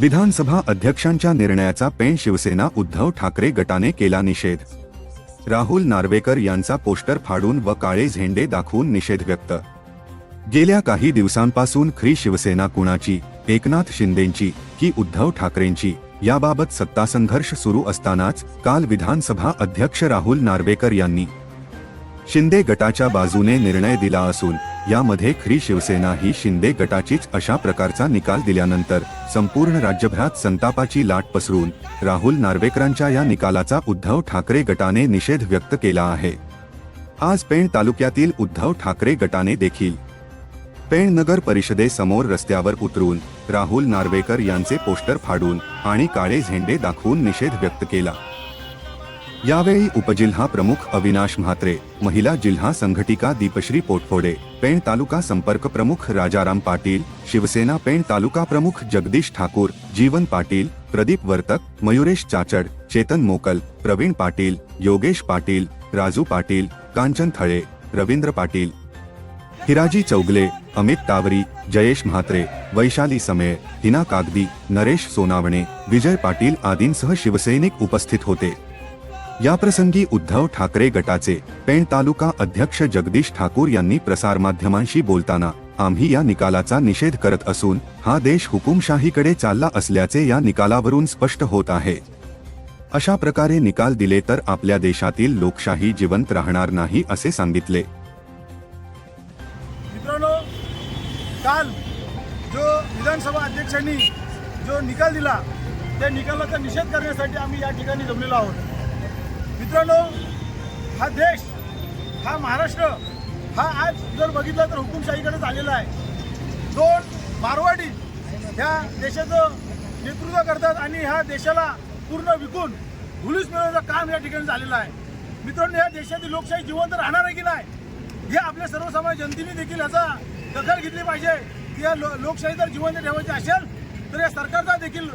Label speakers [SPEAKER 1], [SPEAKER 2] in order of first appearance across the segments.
[SPEAKER 1] विधानसभा अध्यक्षांच्या निर्णयाचा पेण शिवसेना उद्धव ठाकरे गटाने केला निषेध. राहुल नार्वेकर यांचा पोस्टर फाडून व काळे झेंडे दाखवून निषेध व्यक्त. गेल्या काही दिवसांपासून ख्री शिवसेना कुणाची? एकनाथ शिंदेंची की उद्धव ठाकरेंची? याबाबत सत्तासंघर्ष सुरू असतानाच काल विधानसभा अध्यक्ष राहुल नार्वेकर यांनी शिंदे गटाच्या बाजूने निर्णय दिला असून यामध्ये खरी शिवसेना ही शिंदे गटाचीच अशा प्रकारचा निकाल दिल्यानंतर संपूर्ण राज्यभरात संतापाची लाट पसरून राहुल नार्वेकरांच्या या निकालाचा उद्धव ठाकरे गटाने निषेध व्यक्त केला आहे. आज पेण तालुक्यातील उद्धव ठाकरे गटाने देखील पेण नगर परिषदेसमोर रस्त्यावर उतरून राहुल नार्वेकर यांचे पोस्टर फाडून आणि काळे झेंडे दाखवून निषेध व्यक्त केला. यावेळी उपजिल्हा प्रमुख अविनाश म्हात्रे, महिला जिल्हा संघटिका दीपश्री पोटफोडे, पेण तालुका संपर्क प्रमुख राजाराम पाटील, शिवसेना पेण तालुका प्रमुख जगदीश ठाकूर, जीवन पाटील, प्रदीप वर्तक, मयुरेश चाचड, चेतन मोकल, प्रवीण पाटील, योगेश पाटील, राजू पाटील, कांचन थळे, रवींद्र पाटील, हिराजी चौगले, अमित तावरी, जयेश म्हात्रे, वैशाली समेळ, हिना कागदी, नरेश सोनावणे, विजय पाटील आदींसह शिवसैनिक उपस्थित होते. याप्रसंगी उद्धव ठाकरे गटाचे पेण तालुका अध्यक्ष जगदीश ठाकूर यांनी प्रसारमाध्यमांशी बोलताना आम्ही या निकालाचा निषेध करत असून हा देश हुकुमशाहीकडे चालला असल्याचे या निकालावरून स्पष्ट होत आहे. अशा प्रकारे निकाल दिले तर आपल्या देशातील लोकशाही जिवंत राहणार नाही असे सांगितले.
[SPEAKER 2] मित्रांनो काल जो विधानसभा अध्यक्षांनी जो निकाल दिला त्या निकालाचा निषेध करण्यासाठी आम्ही या ठिकाणी जमलेलो आहोत. मित्रांनो हा देश हा महाराष्ट्र हा आज जर बघितला तर हुकुमशाहीकडे झालेला आहे. दोन मारवाडी ह्या देशाचं नेतृत्व करतात आणि ह्या देशाला पूर्ण विकून धुलीस मिळवण्याचं काम या ठिकाणी झालेलं आहे. मित्रांनो या देशातील लोकशाही जिवंत राहणार आहे की नाही हे आपल्या सर्वसामान्य जनतेने देखील याचा दखल घेतली पाहिजे. की या लो लोकशाही जर जिवंत ठेवायची असेल तर या सरकारचा देखील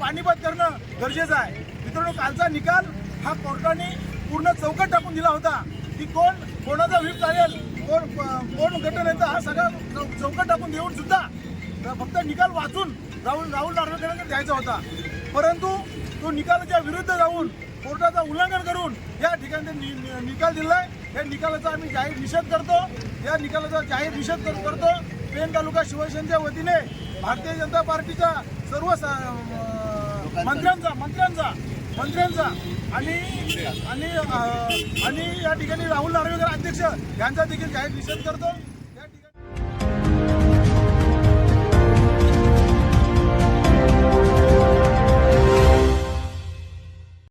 [SPEAKER 2] पाणीपत करणं गरजेचं आहे. मित्रांनो कालचा निकाल हा कोर्टाने पूर्ण चौकट टाकून दिला होता की कोण कोणाचा व्हीप चालेल कोण कोण गटनेता हा सगळा चौकट टाकून देऊन सुद्धा फक्त निकाल वाचून राहुल राहुल नार्वेकरांना द्यायचा होता. परंतु तो निकालाच्या विरुद्ध जाऊन कोर्टाचा उल्लंघन करून या ठिकाणी नि- नि- निकाल दिलाय. या निकालाचा आम्ही जाहीर निषेध करतो. या निकालाचा जाहीर निषेध करतो. पेन तालुका शिवसेनेच्या वतीने भारतीय जनता पार्टीच्या सर्व स- मंत्र्यांचा मंत्र्यांचा मंत्र्यांचा. आणि आणि आणि या ठिकाणी राहुल नार्वेकर अध्यक्ष यांचा देखील जाहीर निषेध करतो.